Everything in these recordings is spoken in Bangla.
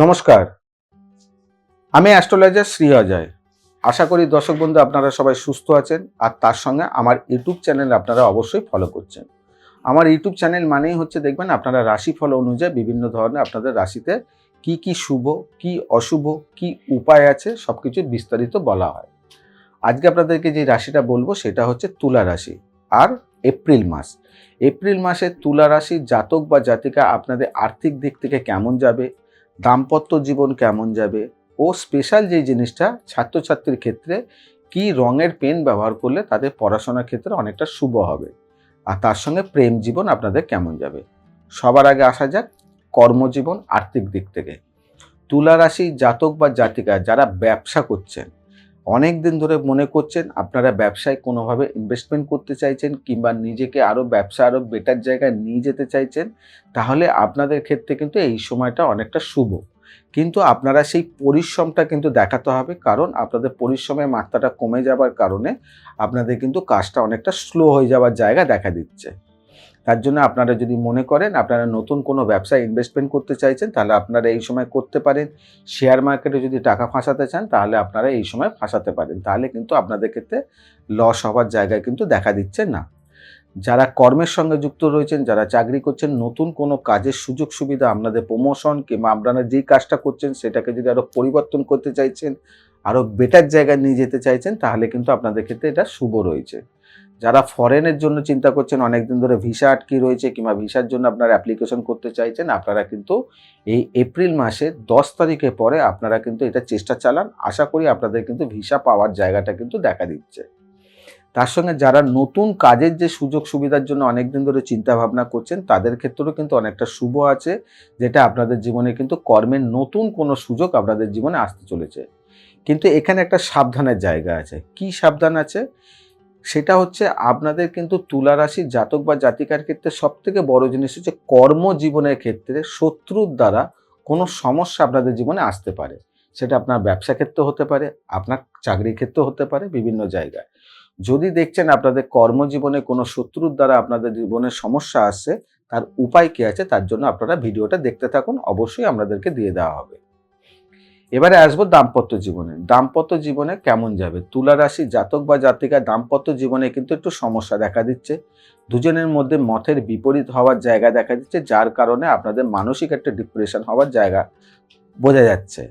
নমস্কার। আমি অ্যাস্ট্রোলজার শ্রী অজয়। আশা করি দর্শক বন্ধু আপনারা সবাই সুস্থ আছেন আর তার সঙ্গে আমার ইউটিউব চ্যানেল আপনারা অবশ্যই ফলো করছেন। আমার ইউটিউব চ্যানেল মানেই হচ্ছে দেখবেন আপনারা রাশিফল অনুযায়ী বিভিন্ন ধরনের আপনাদের রাশিতে কি কি শুভ, কি অশুভ, কি উপায় আছে সব কিছু বিস্তারিত বলা হয়। আজকে আপনাদেরকে যে রাশিটা বলব সেটা হচ্ছে তুলা রাশি আর এপ্রিল মাস। এপ্রিল মাসে তুলা রাশির জাতক বা জাতিকা আপনাদের আর্থিক দিক থেকে কেমন যাবে দাম্পত্য জীবন কেমন যাবে ও স্পেশাল যে জিনিসটা ছাত্রছাত্রীর ক্ষেত্রে কি রঙের পেন ব্যবহার করলে তাদের পড়াশোনার ক্ষেত্রে অনেকটা শুভ হবে। আর তার সঙ্গে প্রেম জীবন আপনাদের কেমন যাবে। সবার আগে আসা যাক কর্মজীবন আর্থিক দিক থেকে। তুলা রাশি জাতক বা জাতিকা যারা ব্যবসা করছেন অনেক দিন ধরে মনে করছেন আপনারা ব্যবসায় কোনোভাবে ইনভেস্টমেন্ট করতে চাইছেন কিংবা নিজেকে আরও ব্যবসা আরও বেটার জায়গায় নিয়ে যেতে চাইছেন, তাহলে আপনাদের ক্ষেত্রে কিন্তু এই সময়টা অনেকটা শুভ। কিন্তু আপনারা সেই পরিশ্রমটা কিন্তু দেখাতে হবে, কারণ আপনাদের পরিশ্রমের মাত্রাটা কমে যাবার কারণে আপনাদের কিন্তু কাজটা অনেকটা স্লো হয়ে যাওয়ার জায়গা দেখা দিচ্ছে। তার জন্য আপনারা যদি মনে করেন আপনারা নতুন কোনো ব্যবসায় ইনভেস্টমেন্ট করতে চাইছেন, তাহলে আপনারা এই সময় করতে পারেন। শেয়ার মার্কেটে যদি টাকা ফাঁসাতে চান, তাহলে আপনারা এই সময় ফাঁসাতে পারেন। তাহলে কিন্তু আপনাদের ক্ষেত্রে লস হওয়ার জায়গায় কিন্তু দেখা দিচ্ছে না। যারা কর্মের সঙ্গে যুক্ত রয়েছেন, যারা চাকরি করছেন, নতুন কোনো কাজের সুযোগ সুবিধা আপনাদের প্রমোশন কিংবা আপনারা যেই কাজটা করছেন, সেটাকে যদি আরও পরিবর্তন করতে চাইছেন আরও বেটার জায়গায় নিয়ে যেতে চাইছেন, তাহলে কিন্তু আপনাদের ক্ষেত্রে এটা শুভ রয়েছে। যারা ফরেনের জন্য চিন্তা করছেন অনেক দিন ধরে ভিসা আটকি রয়েছে কিংবা ভিসার জন্য আপনারা অ্যাপ্লিকেশন করতে চাইছেন, আপনারা কিন্তু এই এপ্রিল মাসে দশ তারিখের পরে আপনারা কিন্তু এটা চেষ্টা চালান। আশা করি আপনাদের কিন্তু ভিসা পাওয়ার জায়গাটা কিন্তু দেখা দিচ্ছে। তার সঙ্গে যারা নতুন কাজের যে সুযোগ সুবিধার জন্য অনেক দিন ধরে চিন্তা ভাবনা করছেন, তাদের ক্ষেত্রেও কিন্তু অনেকটা শুভ আছে, যেটা আপনাদের জীবনে কিন্তু কর্মের নতুন কোনো সুযোগ আপনাদের জীবনে আসতে চলেছে। কিন্তু এখানে একটা সাবধানের জায়গা আছে। কি সাবধান আছে? সেটা হচ্ছে আপনাদের কিন্তু তুলা রাশির জাতক বা জাতিকার ক্ষেত্রে সব থেকে বড় জিনিস হচ্ছে কর্মজীবনের ক্ষেত্রে শত্রুর দ্বারা কোনো সমস্যা আপনাদের জীবনে আসতে পারে। সেটা আপনার ব্যবসা ক্ষেত্রে হতে পারে, আপনার চাকরি ক্ষেত্রে হতে পারে, বিভিন্ন জায়গায়। যদি দেখছেন আপনাদের কর্মজীবনে কোনো শত্রুর দ্বারা আপনাদের জীবনে সমস্যা আসছে, তার উপায় কী আছে, তার জন্য আপনারা ভিডিওটা দেখতে থাকুন, অবশ্যই আপনাদেরকে দিয়ে দেওয়া হবে। এবারে আসব দাম্পত্য জীবনে। দাম্পত্য জীবনে কেমন যাবে? তুলা রাশি জাতক বা জাতিকা দাম্পত্য জীবনে কিন্তু একটু সমস্যা দেখা দিচ্ছে। দুজনের মধ্যে মতের বিপরীত হওয়ার জায়গা দেখা দিচ্ছে, যার কারণে আপনাদের মানসিক একটা ডিপ্রেশন হওয়ার জায়গা বোঝা যাচ্ছে।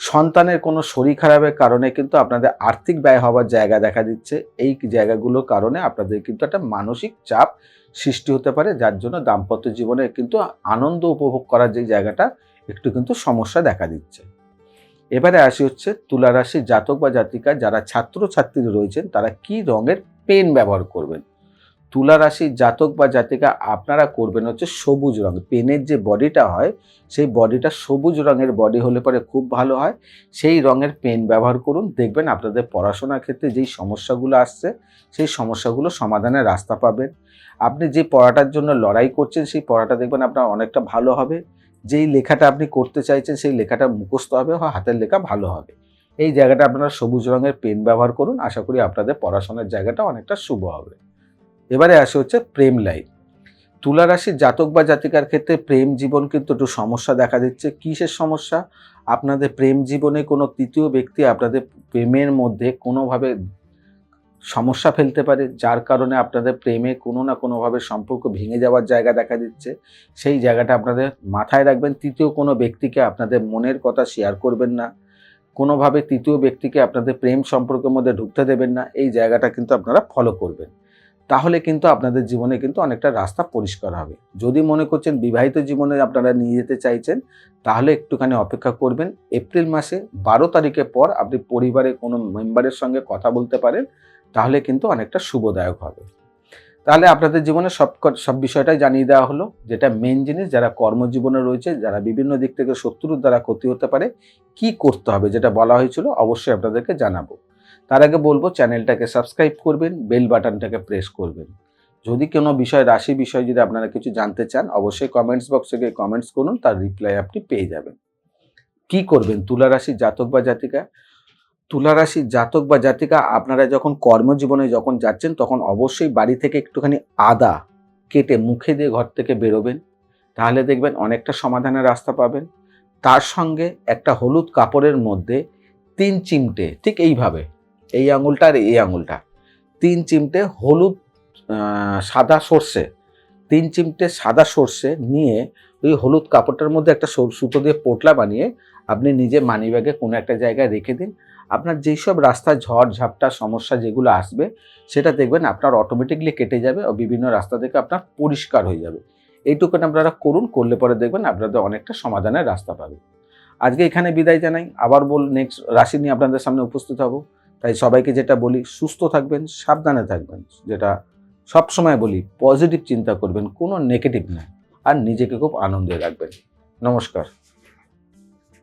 সন্তানের কোনো শরীর খারাপের কারণে কিন্তু আপনাদের আর্থিক ব্যয় হওয়ার জায়গা দেখা দিচ্ছে। এই জায়গাগুলোর কারণে আপনাদের কিন্তু একটা মানসিক চাপ সৃষ্টি হতে পারে, যার জন্য দাম্পত্য জীবনে কিন্তু আনন্দ উপভোগ করার যে জায়গাটা, একটু কিন্তু সমস্যা দেখা দিচ্ছে। এবারে আসি হচ্ছে তুলা রাশি জাতক বা জাতিকা যারা ছাত্র ছাত্রী রয়েছেন, তারা কি রঙের পেন ব্যবহার করবেন? তুলা রাশি জাতক বা জাতিকা আপনারা করবেন হচ্ছে সবুজ রঙ। পেনের যে বডিটা হয়, সেই বডিটা সবুজ রঙের বডি হলে পরে খুব ভালো হয়। সেই রঙের পেন ব্যবহার করুন। দেখবেন আপনাদের পড়াশোনার ক্ষেত্রে যেই সমস্যাগুলো আসছে, সেই সমস্যাগুলো সমাধানের রাস্তা পাবেন। আপনি যে পড়াটার জন্য লড়াই করছেন, সেই পড়াটা দেখবেন আপনার অনেকটা ভালো হবে। যেই লেখাটা আপনি করতে চাইছেন, সেই লেখাটা মুখস্থ হবে বা হাতের লেখা ভালো হবে। এই জায়গাটা আপনারা সবুজ রঙের পেন ব্যবহার করুন। আশা করি আপনাদের পড়াশোনার জায়গাটা অনেকটা শুভ হবে। এবারে আসে হচ্ছে প্রেম লাইফ তুলা রাশির জাতক বা জাতিকার ক্ষেত্রে প্রেম জীবন কিন্তু একটু সমস্যা দেখা দিচ্ছে। কিসের সমস্যা? আপনাদের প্রেম জীবনে কোনো তৃতীয় ব্যক্তি আপনাদের প্রেমের মধ্যে কোনোভাবে সমস্যা ফেলতে পারে, যার কারণে আপনাদের প্রেমে কোনো না কোনোভাবে সম্পর্ক ভেঙে যাওয়ার জায়গা দেখা দিচ্ছে। সেই জায়গাটা আপনাদের মাথায় রাখবেন। তৃতীয় কোনো ব্যক্তিকে আপনাদের মনের কথা শেয়ার করবেন না। কোনোভাবে তৃতীয় ব্যক্তিকে আপনাদের প্রেম সম্পর্কের মধ্যে ঢুকতে দেবেন না। এই জায়গাটা কিন্তু আপনারা ফলো করবেন। তাহলে কিন্তু আপনাদের জীবনে কিন্তু অনেকটা রাস্তা পরিষ্কার হবে। যদি মনে করছেন বিবাহিত জীবনে আপনারা নিয়ে যেতে চাইছেন, তাহলে একটুখানি অপেক্ষা করবেন। এপ্রিল মাসে বারো তারিখের পর আপনি পরিবারের কোনো মেম্বারের সঙ্গে কথা বলতে পারেন। তাহলে কিন্তু অনেকটা শুভদায়ক হবে। তাহলে আপনাদের জীবনে সব সব বিষয়টাই জানিয়ে দেওয়া হলো। যেটা মেন জিনিস, যারা কর্মজীবনে রয়েছে, যারা বিভিন্ন দিক থেকে শত্রুর দ্বারা ক্ষতি হতে পারে, কি করতে হবে যেটা বলা হয়েছিল, অবশ্যই আপনাদেরকে জানাব। তার আগে বলব, চ্যানেলটাকে সাবস্ক্রাইব করবেন বেল বাটনটাকে প্রেস করবেন। যদি কোনো বিষয়, রাশি বিষয় যদি আপনারা কিছু জানতে চান, অবশ্যই কমেন্টস বক্সে গিয়ে কমেন্টস করুন, তার রিপ্লাই আপনি পেয়ে যাবেন। কি করবেন? তুলা রাশি, জাতক বা জাতিকা তুলা রাশি জাতক বা জাতিকা, আপনারা যখন কর্মজীবনে যখন যাচ্ছেন, তখন অবশ্যই বাড়ি থেকে একটুখানি আদা কেটে মুখে দিয়ে ঘর থেকে বেরোবেন। তাহলে দেখবেন অনেকটা সমাধানের রাস্তা পাবেন। তার সঙ্গে একটা হলুদ কাপড়ের মধ্যে তিন চিমটে, ঠিক এইভাবে, এই আঙুলটা আর এই আঙুলটা, তিন চিমটে হলুদ সাদা সর্ষে, তিন চিমটে সাদা সর্ষে নিয়ে ওই হলুদ কাপড়টার মধ্যে একটা সুতো দিয়ে পোটলা বানিয়ে আপনি নিজে মানিব্যাগে কোনো একটা জায়গায় রেখে দিন। আপনার যেই সব ঝড় ঝাপটা, সমস্যা যেগুলো আসবে, সেটা দেখবেন আপনার অটোমেটিকলি কেটে যাবে ও বিভিন্ন রাস্তা থেকে আপনার পরিষ্কার হয়ে যাবে। এইটুকুন আপনারা করুন, করলে পরে দেখবেন আপনাদের অনেকটা সমাধানের রাস্তা পাবে। আজকে এখানে বিদায় জানাই। আবার বল নেক্সট রাশি নিয়ে আপনাদের সামনে উপস্থিত হব। তাই সবাইকে যেটা বলি, সুস্থ থাকবেন, সাবধানে থাকবেন। যেটা সব সময় বলি পজিটিভ চিন্তা করবেন, কোনো নেগেটিভ না। আর নিজেকে খুব আনন্দে রাখবেন। নমস্কার।